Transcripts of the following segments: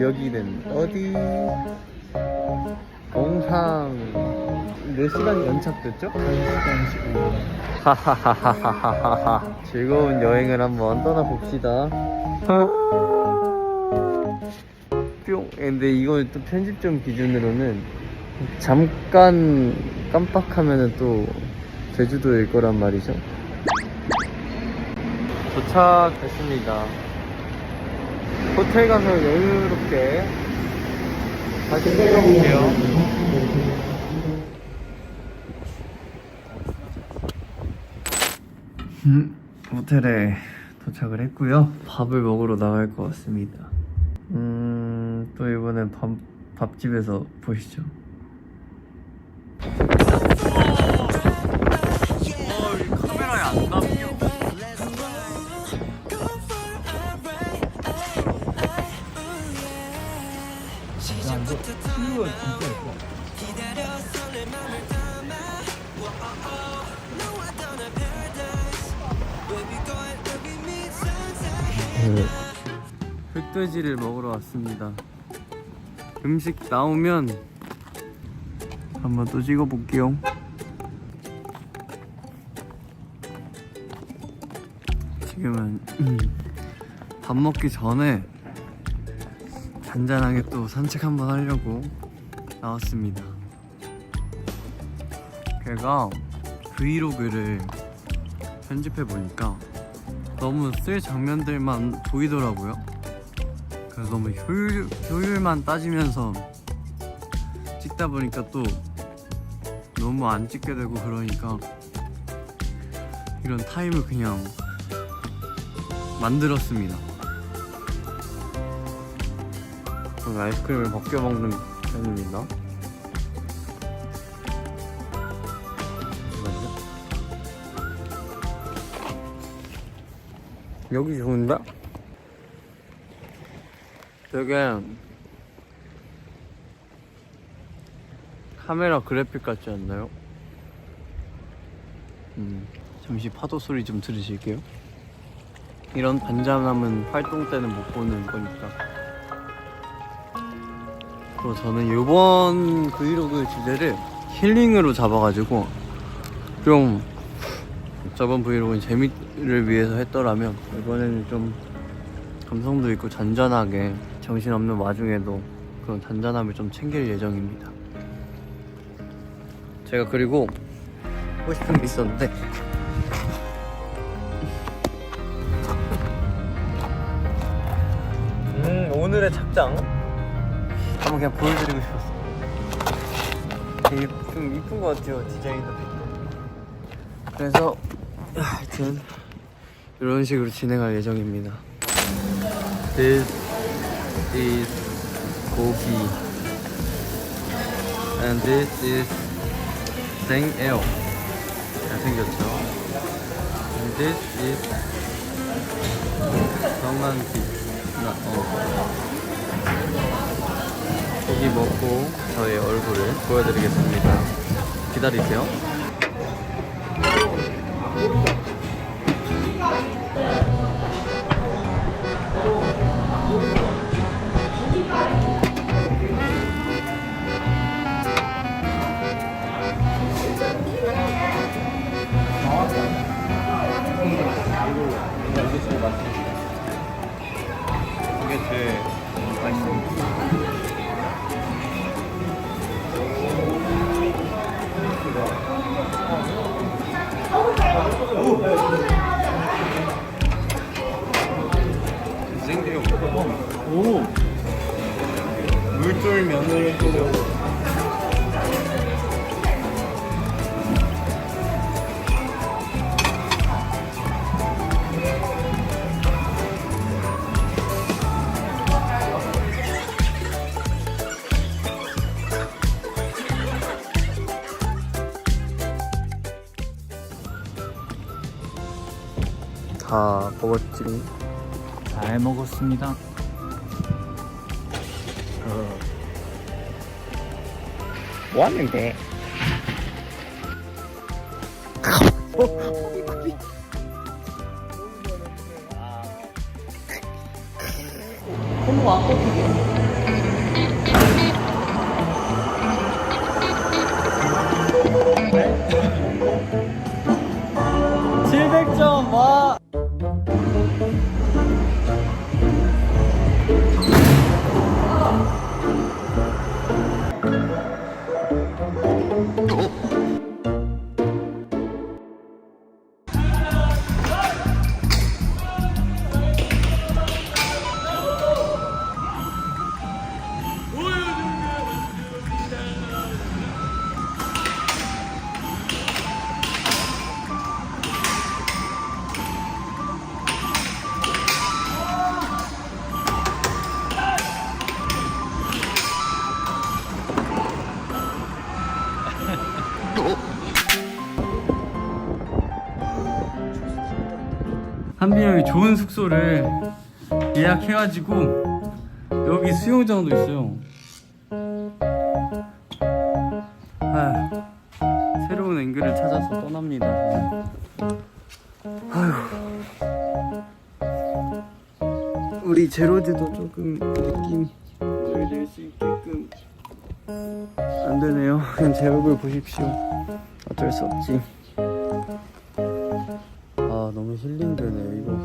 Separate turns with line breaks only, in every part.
여기는 어디? 공항 몇 시간 연착됐죠? 1시간 15분 하하하하하하. 즐거운 여행을 한번 떠나봅시다. 뿅. 근데 이거 또 편집점 기준으로는 잠깐 깜빡하면은 또 제주도일 거란 말이죠? 도착했습니다 호텔 가서 여유롭게 다시 찍어볼게요. 음, 호텔에 도착을 했고요. 밥을 먹으러 나갈 것 같습니다. 음, 또 이번엔 밥, 밥집에서 보시죠 흑돼지를 먹으러 왔습니다. 음식 나오면 한번 또 찍어볼게요. 지금은 음, 밥 먹기 전에 잔잔하게 또 산책 한번 하려고 나왔습니다. 제가 브이로그를 편집해 보니까 너무 쓸 장면들만 보이더라고요. 그래서 너무 효율, 효율만 따지면서 찍다 보니까 또 너무 안 찍게 되고 그러니까 이런 타임을 그냥 만들었습니다. 저는 아이스크림을 벗겨 먹는 편입니다. 여기 좋은데? 되게 카메라 그래픽 같지 않나요? 음, 잠시 파도 소리 좀 들으실게요. 이런 반전함은 활동 때는 못 보는 거니까. 그리고 저는 이번 브이로그 주제를 힐링으로 잡아가지고 좀 저번 브이로그는 재미를 위해서 했더라면 이번에는 좀 감성도 있고 잔잔하게 정신없는 와중에도 그런 잔잔함을 좀 챙길 예정입니다. 제가 그리고 하고 싶은 게 있었는데 음 오늘의 착장 한번 그냥 보여드리고 싶었어요. 되게 좀 이쁜 것 같아요 디자인도 그래서 하여튼 이런 식으로 진행할 예정입니다. This is 고기 and this is 생에어 잘생겼죠? and this is 성한빛 나, 어. 고기 먹고 저의 얼굴을 보여드리겠습니다. 기다리세요. 이게 제일 맛있습니다. 생대요. 오. 물쫄 면을 또다 먹었지.
잘 먹었습니다.
뭐 왔는데.
너무
700점 와. 한빈 형이 좋은 숙소를 예약해가지고 여기 수영장도 있어요. 아휴, 새로운 앵글을 찾아서 떠납니다. 아휴, 우리 제로드도 조금 느낌 낼수 있게끔 안 되네요. 그냥 제 얼굴 보십시오. 어쩔 수 없지. 아 너무 힐링되네요 이거.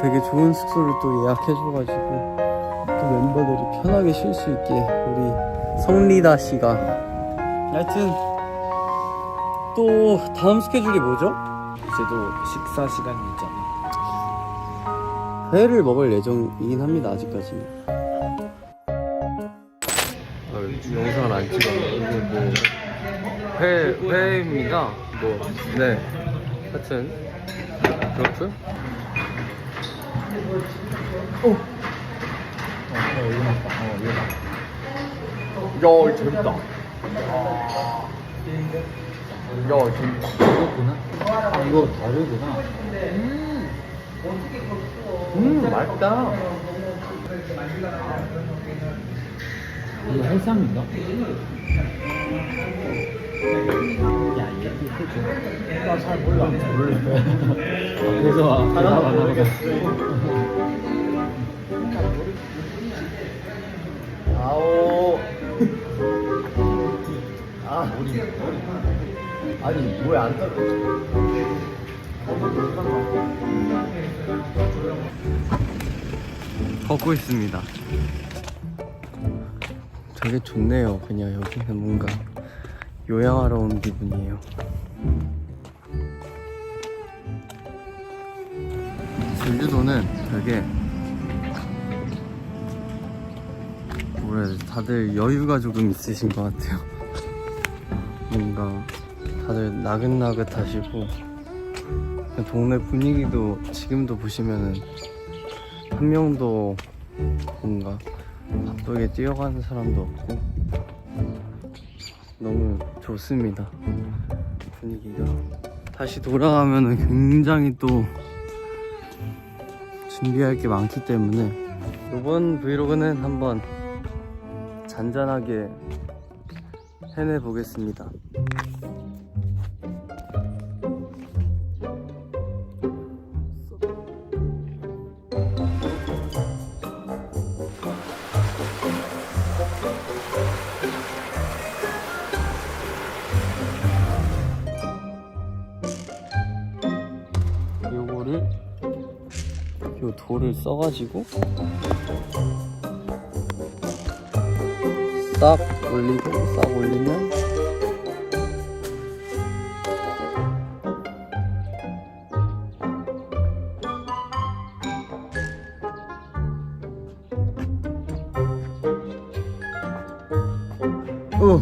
되게 좋은 숙소를 또 예약해줘가지고 또 멤버들이 편하게 쉴 수 있게 우리 성리다 씨가. 하여튼 또 다음 스케줄이 뭐죠?
이제도 식사 시간이 있잖아.
회를 먹을 예정이긴 합니다 아직까지는. 영상을 안 찍었네 이게 뭐회 회입니다. 뭐 네. 하여튼 그렇고요
어, 여기 났다. 어, 여기 났다.
야 재밌다 야 재밌다
이거구나. 아, 이거 다르구나.
음 맛있다
이거 해삼인가? 야, 얘기해줘. 나잘 몰라. 몰라. 그래서 하나
아오 아 아니 뭐야 안 떨어 걷고 있습니다 되게 좋네요 그냥 여기는 뭔가 요양하러 온 기분이에요 제주도는 되게 되지? 다들 여유가 조금 있으신 것 같아요. 뭔가 다들 나긋나긋하시고 동네 분위기도 지금도 보시면은 한 명도 뭔가 바쁘게 뛰어가는 사람도 없고 너무 좋습니다. 분위기가 다시 돌아가면은 굉장히 또 준비할 게 많기 때문에 이번 브이로그는 한번 잔잔하게 해내 보겠습니다. 돌을 써가지고 싹 올리고 싹 올리면 어.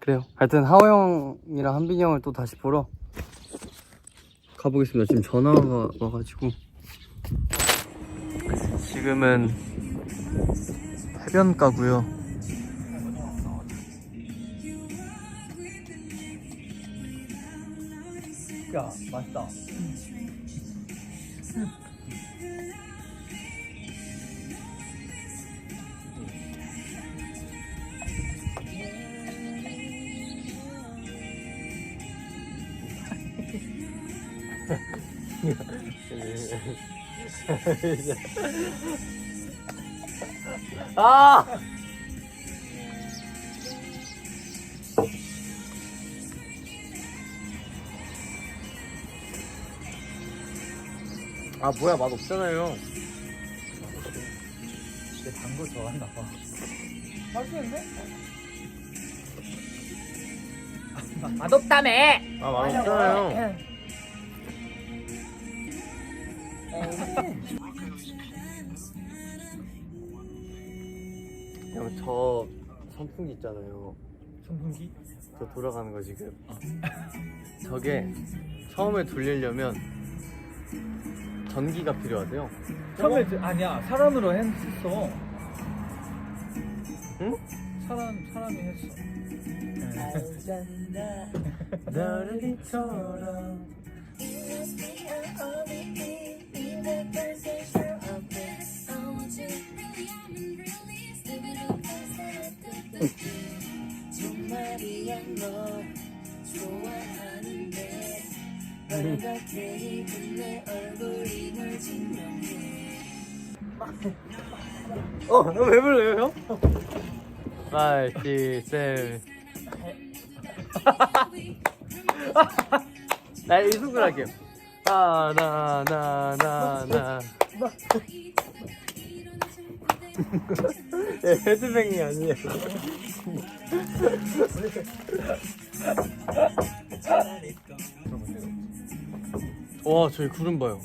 그래요. 하여튼 하호 형이랑 한빈이 형을 또 다시 보러 가보겠습니다. 지금 전화가 와가지고 지금은 해변가고요. 야 맛있다. 아! 아 뭐야 맛 없잖아요.
어, 근데 단거 좋아하나 봐.
맛있는데?
아, 맛없다며.
아맛 없잖아요. 아, 형 저 선풍기 있잖아요.
선풍기?
저 돌아가는 거 지금. 저게 처음에 돌리려면 전기가 필요하대요.
처음에 저- 아니야 사람으로 했어.
응?
사람 사람이 했어.
나르리처럼
너
어, 왜 불러요, 형? 5, 6, 7. 나 이승을 할게요. 아, 나, 나, 나, 나. 예, 헤드뱅이 아니에요. 와, 저기 구름 봐요.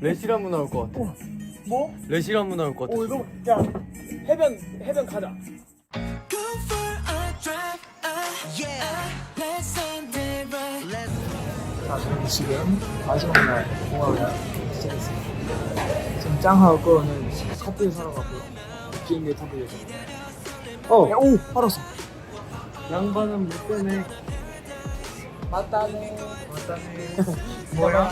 레시라무 나올 것 같아.
뭐?
레시라무 나올 것 같아.
오 이거 야 해변 해변 가자.
Go for a drive uh, yeah
자, 저는 지금 마지막 날 공항을 시작했습니다. 지금 짱하고는 커피를 사러 가고요. 비행기에 타고 예정입니다. 어, 야, 오, 팔았어.
양반은 못 빼네.
맞다네. 맞다네. 뭐야?